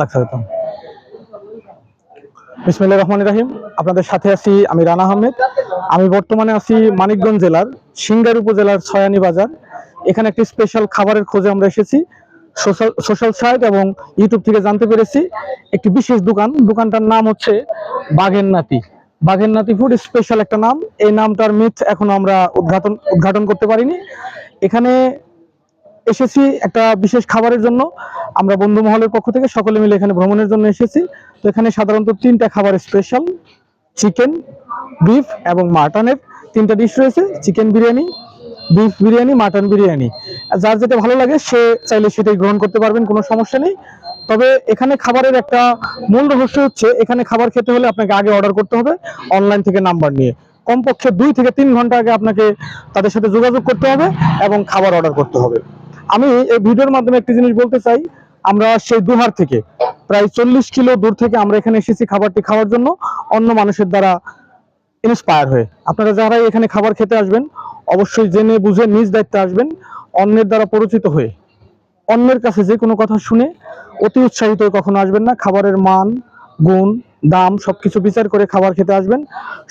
লাখ হতাম বিসমিল্লাহ রহমান রাহিম। আপনাদের সাথে আছি আমি রানা আহমেদ। আমি বর্তমানে আছি মানিকগঞ্জ জেলার সিঙ্গার উপজেলার ছয়ানি বাজার। এখানে একটি স্পেশাল খাবারের খোঁজে আমরা এসেছি। সোশ্যাল সোশ্যাল সাইট এবং ইউটিউব থেকে জানতে পেরেছি একটি বিশেষ দোকান। দোকানটার নাম হচ্ছে বাঘের নাতি। বাঘের নাতি ফুড স্পেশাল একটা নাম। এই নামটার মিথ এখনও আমরা উদ্ঘাটন উদ্ঘাটন করতে পারিনি। এখানে এসেছি একটা বিশেষ খাবারের জন্য। আমরা বন্ধু মহলের পক্ষ থেকে সকলে মিলে এখানে ভ্রমণের জন্য এসেছি। তো এখানে সাধারণত তিনটা খাবার স্পেশাল চিকেন বিফ এবং মাটনের তিনটা ডিশ রয়েছে। Chicken biryani beef biryani mutton biryani. যার যেটা ভালো লাগে, সে চাইলে সেটাই গ্রহণ করতে পারবেন, কোনো সমস্যা নেই। তবে এখানে খাবারের একটা মূল রহস্য হচ্ছে, এখানে খাবার খেতে হলে আপনাকে আগে অর্ডার করতে হবে অনলাইন থেকে নাম্বার নিয়ে। কমপক্ষে দুই থেকে তিন ঘণ্টা আগে আপনাকে তাদের সাথে যোগাযোগ করতে হবে এবং খাবার অর্ডার করতে হবে। আমি এই ভিডিওর মাধ্যমে একটি জিনিস বলতে চাই, আমরা সেই দুহার থেকে, প্রায় চল্লিশ কিলো দূর থেকে আমরা এখানে এসেছি খাবারটি খাওয়ার জন্য, অন্য মানুষের দ্বারা ইন্সপায়ার হয়ে। আপনারা যারাই এখানে খাবার খেতে আসবেন, অবশ্যই জেনে বুঝে নিজ দায়িত্বে আসবেন, অন্যের দ্বারা পরিচিত হয়ে। অন্যের কাছে যে কোনো কথা শুনে অতি উৎসাহিত কখনো আসবেন না। খাবারের মান, গুণ, দাম সবকিছু বিচার করে খাবার খেতে আসবেন।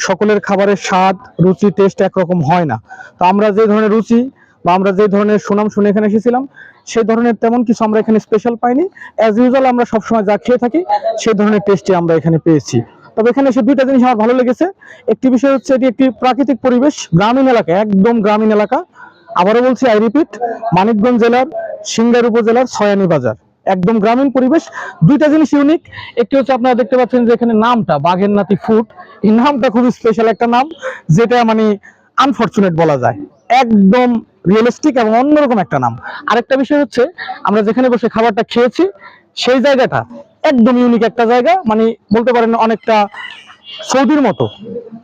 সকলের খাবারের স্বাদ, রুচি টেস্ট একরকম হয় না। তো আমরা যে ধরনের রুচি বা আমরা যে ধরনের সুনাম শুনে এখানে এসেছিলাম সেই ধরনের তেমন কিছু আমরা এখানে স্পেশাল পাইনি। অ্যাজ ইউজুয়াল আমরা সবসময় যা খেয়ে থাকি, সেই ধরনের টেস্টই আমরা এখানে পেয়েছি। তবে এখানে এসে দুইটা জিনিস আমার ভালো লেগেছে। একটি বিষয় হচ্ছে, এটি একটি প্রাকৃতিক পরিবেশ, গ্রামীণ এলাকা, একদম গ্রামীণ এলাকা। আবারও বলছি আই রিপিট মানিকগঞ্জ জেলার, সিঙ্গার উপজেলার ছয়ানি বাজার। একদম গ্রামীণ পরিবেশ। দুইটা জিনিস ইউনিক একটি হচ্ছে, আপনারা দেখতে পাচ্ছেন যে এখানে নামটা, বাঘের নাতি ফুড এই নামটা খুবই স্পেশাল একটা নাম, যেটা মানে আনফরচুনেট বলা যায়। একদম রিয়েলিস্টিক এবং অন্যরকম একটা নাম। আরেকটা বিষয় হচ্ছে, আমরা যেখানে বসে খাবারটা খেয়েছি, সেই জায়গাটা একদম ইউনিক একটা জায়গা। মানে বলতে পারেন অনেকটা সৌদির মতো,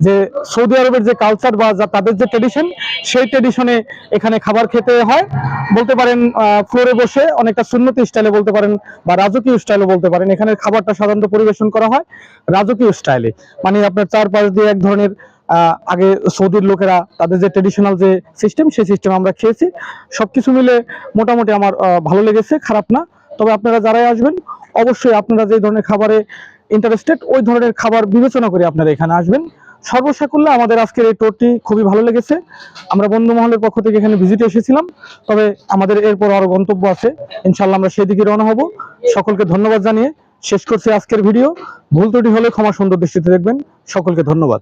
যে সৌদি আরবের যে কালচার বা তাদের যে ট্রেডিশন সেই ট্রেডিশনে এখানে খাবার খেতে হয়। বলতে পারেন ফ্লোরে বসে অনেকটা সুন্নতি স্টাইলে বলতে পারেন বা রাজকীয় স্টাইলে বলতে পারেন এখানে খাবারটা সাধারণত পরিবেশন করা হয় রাজকীয় স্টাইলে মানে আপনার চারপাশ দিয়ে এক ধরনের আগে সৌদির লোকেরা তাদের যে ট্রেডিশনাল যে সিস্টেম সেই সিস্টেম আমরা খেয়েছি। সবকিছু মিলে মোটামুটি আমার ভালো লেগেছে, খারাপ না। তবে আপনারা যারাই আসবেন, অবশ্যই আপনারা যে ধরনের খাবারে ইন্টারেস্টেড ওই ধরনের খাবার বিবেচনা করে আপনারা এখানে আসবেন। সর্বসাকুল্যে আমাদের আজকের এই টোরটি খুবই ভালো লেগেছে। আমরা বন্ধু মহলের পক্ষ থেকে এখানে ভিজিটে এসেছিলাম। তবে আমাদের এরপর আরও গন্তব্য আছে। ইনশাল্লাহ আমরা সেদিকে রওনা হব। সকলকে ধন্যবাদ জানিয়ে শেষ করছি আজকের ভিডিও। ভুল ত্রুটি হলে ক্ষমা সুন্দর দৃষ্টিতে দেখবেন। সকলকে ধন্যবাদ।